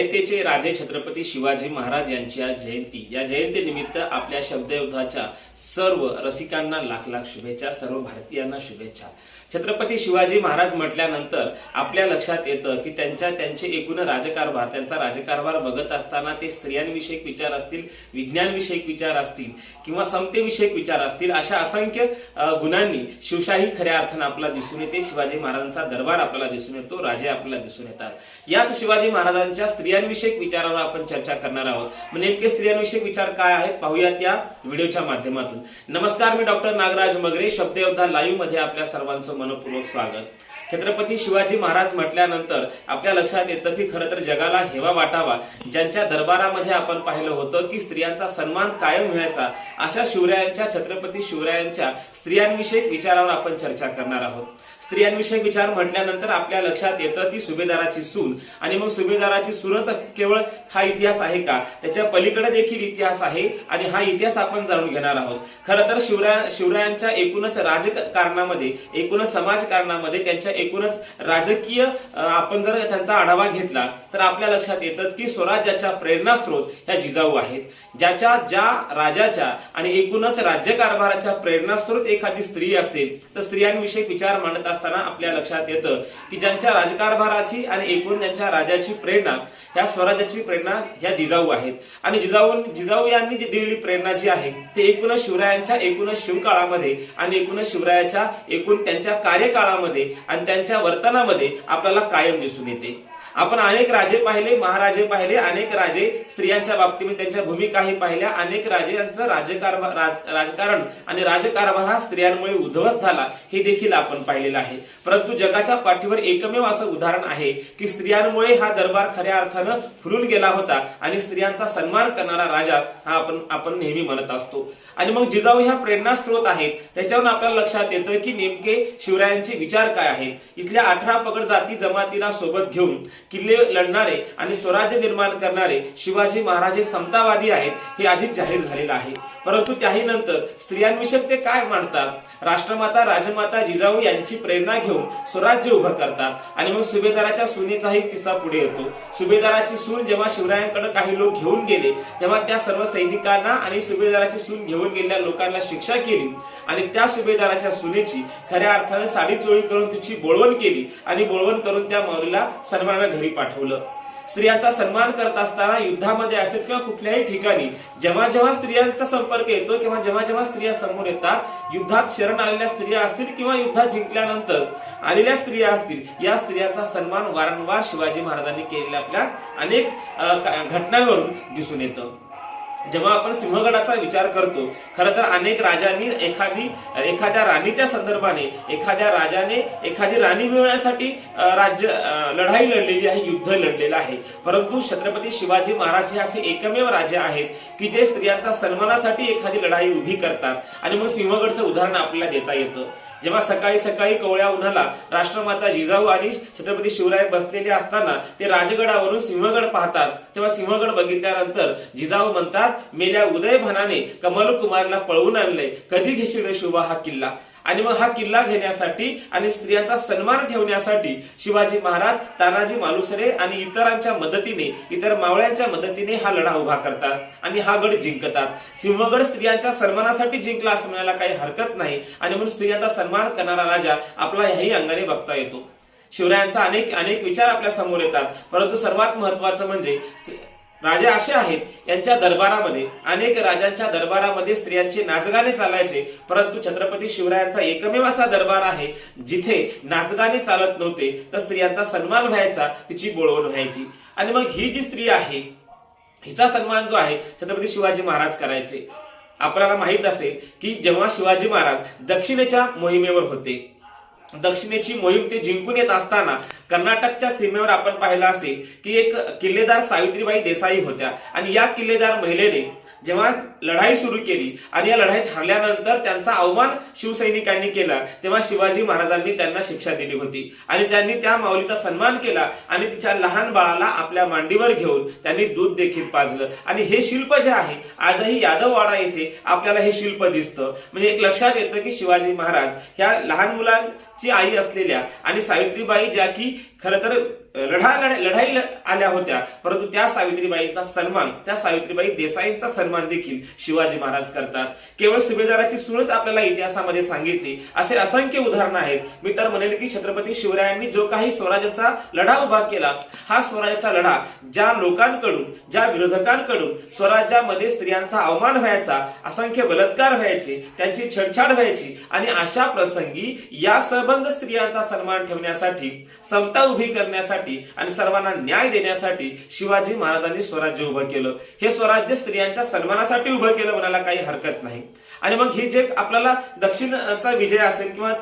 आजचे राजे छत्रपती शिवाजी महाराज यांची आज जयंती. या जयंतीनिमित्त आपल्या शब्दयुद्धाच्या सर्व रसिकांना लाख लाख शुभेच्छा सर्व भारतीयांना शुभेच्छा. छत्रपती शिवाजी महाराज म्हटल्यानंतर आपल्या लक्षात येतं की त्यांच्या त्यांचे एकूण राजकारभार त्यांचा राजकारभार बघत असताना ते स्त्रियांविषयक विचार असतील विज्ञानविषयक विचार असतील किंवा समतेविषयक विचार असतील अशा असंख्य गुणांनी शिवशाही खऱ्या अर्थानं आपल्याला दिसून येते. शिवाजी महाराजांचा दरबार आपल्याला दिसून येतो राजे आपल्याला दिसून येतात. याच शिवाजी महाराजांच्या स्त्रियांविषयक विचारावर आपण चर्चा करणार आहोत. मग नेमके स्त्रियांविषयक विचार काय आहेत? पाहूयात या व्हिडिओच्या माध्यमातून. नमस्कार मी डॉक्टर नागराज मगरे शब्दयोद्धा लाईव्हमध्ये आपल्या सर्वांचं मनपूर्वक स्वागत. छत्रपती शिवाजी महाराज म्हटल्यानंतर आपल्या लक्षात येतं की खरं तर जगाला हेवा वाटावा. ज्यांच्या दरबारामध्ये आपण पाहिलं होतं की स्त्रियांचा सन्मान कायम व्हायचा अशा शिवरायांच्या छत्रपती शिवरायांच्या स्त्रियांविषयी विचारावर आपण चर्चा करणार आहोत. स्त्रियांविषयी विचार म्हटल्यानंतर आपल्या लक्षात येतं ती सुभेदाराची सून. आणि मग सुभेदाराची सूनच केवळ हा इतिहास आहे का? त्याच्या पलीकडे देखील इतिहास आहे आणि हा इतिहास आपण जाणून घेणार आहोत. खरं तर शिवराय शिवरायांच्या एकूणच राजकारणामध्ये एकूणच समाजकारणामध्ये त्यांच्या एकूणच राजकीय आपण जर त्यांचा आढावा घेतला तर आपल्या लक्षात येतं की स्वराज्याच्या प्रेरणास्त्रोत ह्या जिजाऊ आहेत. ज्याच्या ज्या राजाच्या आणि एकूणच राज्यकारभाराच्या प्रेरणास्त्रोत एखादी स्त्री असेल तर स्त्रियांविषयी विचार मांडत असताना आपल्या लक्षात येतं की ज्यांच्या राजकारभाराची आणि एकूण त्यांच्या राजाची प्रेरणा ह्या स्वराज्याची प्रेरणा ह्या जिजाऊ आहेत. आणि जिजाऊ जिजाऊ यांनी जी दिलेली प्रेरणा जी आहे ते एकूणच शिवरायांच्या एकूणच शिवकाळामध्ये आणि एकूणच शिवरायाच्या एकूण त्यांच्या कार्यकाळामध्ये आणि त्यांच्या वर्तनामध्ये आपल्याला कायम दिसून येते. आपण अनेक राजे पाहिले महाराजे पाहिले अनेक राजे स्त्रियांच्या बाबतीमध्ये त्यांच्या भूमिकाही पाहिल्या. अनेक राजे यांचा राजकारभार राज- राजकारण आणि राजकारभार हा स्त्रियांमुळे उद्ध्वस्त झाला हे देखील आपण पाहिलेलं आहे. परंतु जगाच्या पाठीवर एकमेव असं उदाहरण आहे की स्त्रियांमुळे हा दरबार खऱ्या अर्थानं फुलून गेला होता आणि स्त्रियांचा सन्मान करणारा राजा हा आपण आपण नेहमी म्हणत असतो. आणि मग जिजाऊ ह्या प्रेरणा स्त्रोत आहेत. त्याच्यावरून आपल्याला लक्षात येतं की नेमके शिवरायांचे विचार काय आहेत. इथल्या अठरा पगड जाती जमातीला सोबत घेऊन किल्ले लढणारे आणि स्वराज्य निर्माण करणारे शिवाजी महाराज हे समतावादी आहेत हे आधीच जाहीर झालेलं आहे. परंतु त्याही नंतर स्त्रियांविषयक ते काय मांडतात? राष्ट्रमाता राजमाता जिजाऊ यांची प्रेरणा घेऊन स्वराज्य उभं करतात आणि मग सुभेदाराच्या सुनेचाही किस्सा पुढे येतो. सुभेदाराची सून जेव्हा शिवरायांकडे काही लोक घेऊन गेले तेव्हा त्या सर्व सैनिकांना आणि सुभेदाराची सून घेऊन गेलेल्या लोकांना शिक्षा केली आणि त्या सुभेदाराच्या सुनेची खऱ्या अर्थाने साडी चोळी करून तिची बोळवण केली आणि बोळवण करून त्या मौलीला सन्मानानं घरी पाठवलं. स्त्रियांचा सन्मान करत असताना युद्धामध्ये असेल किंवा कुठल्याही ठिकाणी जेव्हा जेव्हा स्त्रियांचा संपर्क येतो किंवा जेव्हा जेव्हा स्त्रिया समोर येतात युद्धात शरण आलेल्या स्त्रिया असतील किंवा युद्धात जिंकल्यानंतर आलेल्या स्त्रिया असतील या स्त्रियांचा सन्मान वारंवार शिवाजी महाराजांनी केलेल्या आपल्या अनेक घटनांवरून दिसून येतं. जेव्हा आपण सिंहगडाचा विचार करतो खरं तर अनेक राजांनी एखादी एखाद्या राणीच्या संदर्भाने एखाद्या राजाने एखादी राणी मिळवण्यासाठी राज्य लढाई लढलेली आहे युद्ध लढलेलं आहे. परंतु छत्रपती शिवाजी महाराज हे असे एकमेव राजे आहेत की जे स्त्रियांचा सन्मानासाठी एखादी लढाई उभी करतात. आणि मग सिंहगडचं उदाहरण आपल्याला देता येतं. जेव्हा सकाळी सकाळी कवळ्या उन्हाला राष्ट्रमाता जिजाऊ आणि छत्रपती शिवराय बसलेले असताना ते राजगडावरून सिंहगड पाहतात. तेव्हा सिंहगड बघितल्यानंतर जिजाऊ म्हणतात मेल्या उदयभानाने कमल कुमारला पळवून आणले कधी घेशील शुभा शोभा हा किल्ला? आणि मग हा किल्ला घेण्यासाठी आणि स्त्रियांचा सन्मान ठेवण्यासाठी शिवाजी महाराज तानाजी मालुसरे आणि इतरांच्या मदतीने इतर मावळ्यांच्या मदतीने हा लढा उभा करतात आणि हा गड जिंकतात. सिंहगड स्त्रियांच्या सन्मानासाठी जिंकला असं म्हणायला काही हरकत नाही आणि म्हणून स्त्रियांचा सन्मान करणारा राजा आपला ह्याही अंगाने बघता येतो. शिवरायांचा अनेक अनेक विचार आपल्यासमोर येतात. परंतु सर्वात महत्वाचं म्हणजे राजा असे आहेत यांच्या दरबारामध्ये अनेक राजांच्या दरबारामध्ये स्त्रियांचे नाचगाणे चालायचे परंतु छत्रपती शिवरायांचा एकमेव असा दरबार आहे जिथे नाचगाणे चालत नव्हते तर स्त्रियांचा सन्मान व्हायचा तिची बोळवण व्हायची. आणि मग ही जी स्त्री आहे हिचा सन्मान जो आहे छत्रपती शिवाजी महाराज करायचे. आपल्याला माहीत असेल की जेव्हा शिवाजी महाराज दक्षिणेच्या मोहिमेवर होते दक्षिणेची मोहीम ते जिंकून येत असताना कर्नाटकच्या सीमेवर आपण पाहिलं असेल की एक किल्लेदार सावित्रीबाई देसाई होत्या. आणि या किल्लेदार महिलेने जेव्हा लढाई सुरू केली आणि या लढाईत हरल्यानंतर त्यांचा अवमान शिवसैनिकांनी केला तेव्हा शिवाजी महाराजांनी त्यांना शिक्षा दिली होती. आणि त्यांनी त्या माऊलीचा सन्मान केला आणि तिच्या लहान बाळाला आपल्या मांडीवर घेऊन त्यांनी दूध देखील पाजलं. आणि हे शिल्प जे आहे आजही यादववाडा येथे आपल्याला हे शिल्प दिसतं. म्हणजे एक लक्षात येतं की शिवाजी महाराज ह्या लहान मुलां ची आई असलेल्या आणि सावित्रीबाई ज्या की खरं तर लढा लढाई आल्या होत्या. परंतु त्या सावित्रीबाईंचा सन्मान त्या सावित्रीबाई देसाईंचा सन्मान देखील शिवाजी महाराज करतात. केवळ सुभेदाराची सूळच आपल्याला इतिहासामध्ये सांगितली. असे असंख्य उदाहरणं आहेत. मी तर म्हणेल की छत्रपती शिवरायांनी जो काही स्वराज्याचा लढा उभा केला हा स्वराज्याचा लढा ज्या लोकांकडून ज्या विरोधकांकडून स्वराज्यामध्ये स्त्रियांचा अवमान व्हायचा असंख्य बलात्कार व्हायचे त्यांची छेडछाड व्हायची आणि अशा प्रसंगी या सबंध स्त्रियांचा सन्मान ठेवण्यासाठी समता उभी करण्यासाठी आणि सर्वांना न्याय देण्यासाठी शिवाजी महाराजांनी स्वराज्य उभं केलं. हे स्वराज्य स्त्रियांच्या सन्मानासाठी उभं केलं म्हणायला काही हरकत नाही. आणि मग हे जे आपल्याला दक्षिणचा विजय असेल किंवा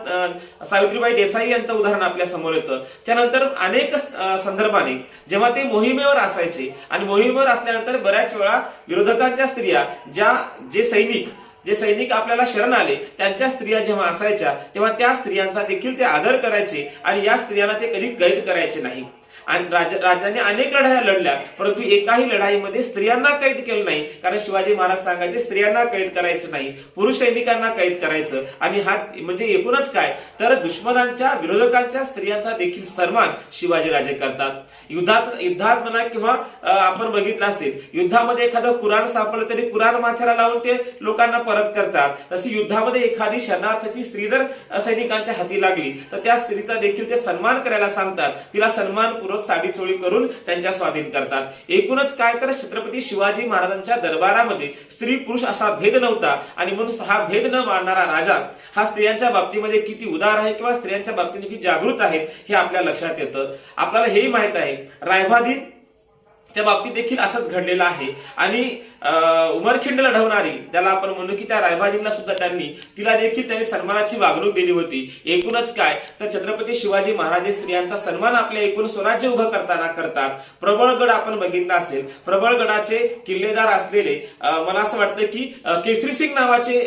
सावित्रीबाई देसाई यांचं उदाहरण आपल्यासमोर येतं. त्यानंतर अनेक संदर्भाने जेव्हा ते मोहिमेवर असायचे आणि मोहिमेवर असल्यानंतर बऱ्याच वेळा विरोधकांच्या स्त्रिया ज्या जे सैनिक जे सैनिक आपल्याला शरण आले त्यांच्या स्त्रिया जेव्हा असायच्या तेव्हा त्या स्त्रियांचा देखील ते आदर करायचे आणि या स्त्रियांना ते कधी कैद करायचे नाही. आणि राजा राजाने अनेक लढाया लढल्या परंतु एकाही लढाईमध्ये स्त्रियांना कैद केलं नाही. कारण शिवाजी महाराज सांगायचे स्त्रियांना कैद करायचं नाही पुरुष सैनिकांना कैद करायचं. आणि हा म्हणजे एकूणच काय? तर दुश्मनांच्या विरोधकांच्या स्त्रियांचा देखील सन्मान शिवाजी राजे करतात. युद्धात युद्धात म्हणा किंवा आपण बघितलं असेल युद्धामध्ये एखादं कुराण सापडलं तरी कुराण माथ्याला लावून ते लोकांना परत करतात. तशी युद्धामध्ये एखादी शरणार्थाची स्त्री जर सैनिकांच्या हाती लागली तर त्या स्त्रीचा देखील ते सन्मान करायला सांगतात. तिला सन्मानपूर्वक साडी चोळी करून त्यांच्या स्वाधीन करतात. एकूणच काय तर छत्रपती शिवाजी महाराजांच्या दरबारामध्ये स्त्री पुरुष असा भेद नव्हता आणि म्हणून हा भेद न मानणारा राजा हा स्त्रियांच्या बाबतीमध्ये किती उदार आहे किंवा स्त्रियांच्या बाबतीने किती जागृत आहेत हे आपल्या लक्षात येतं. आपल्याला हेही माहीत आहे रायभाधीन च्या बाबतीत देखील असंच घडलेलं आहे. आणि अं, उमरखिंड लढवणारी त्याला आपण म्हणू की त्या रायबाजींना सुद्धा त्यांनी तिला देखील त्यांनी सन्मानाची वागणूक दिली होती. एकूणच काय? तर छत्रपती शिवाजी महाराज स्त्रियांचा सन्मान आपल्या एकूण स्वराज्य उभं करताना करतात. प्रबळगड आपण बघितला असेल. प्रबळगडाचे किल्लेदार असलेले मला असं वाटतं की केसरी सिंग नावाचे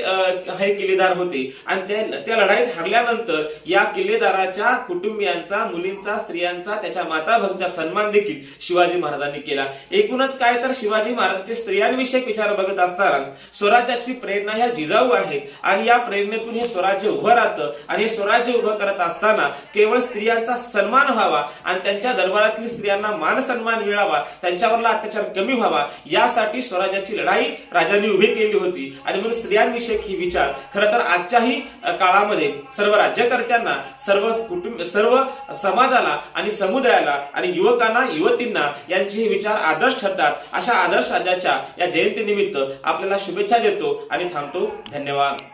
हे किल्लेदार होते. आणि त्या त्या लढाईत हरल्यानंतर या किल्लेदाराच्या कुटुंबियांचा मुलींचा स्त्रियांचा त्याच्या माता भक्तांचा सन्मान देखील शिवाजी महाराजांनी केला. एकूणच काय तर शिवाजी महाराजांचे स्त्रियांविषयक विचार बघत असताना स्वराज्याची प्रेरणा ह्या जिजाऊ आहेत. आणि या प्रेरणेतून हे स्वराज्य उभं राहतं. आणि हे स्वराज्य उभं करत असताना केवळ स्त्रियांचा सन्मान व्हावा आणि त्यांच्या दरबारातील स्त्रियांना मान सन्मान मिळावा त्यांच्यावरला अत्याचार कमी व्हावा यासाठी स्वराज्याची लढाई राजांनी उभी केली होती. आणि म्हणून स्त्रियांविषयक ही विचार खरं तर आजच्याही काळामध्ये सर्व राज्यकर्त्यांना सर्व कुटुंब सर्व समाजाला आणि समुदायाला आणि युवकांना युवतींना यांची हे विचार आदर्श ठरतात. अशा आदर्श राजाच्या या जयंतीनिमित्त आपल्याला शुभेच्छा देतो आणि थांबतो. धन्यवाद.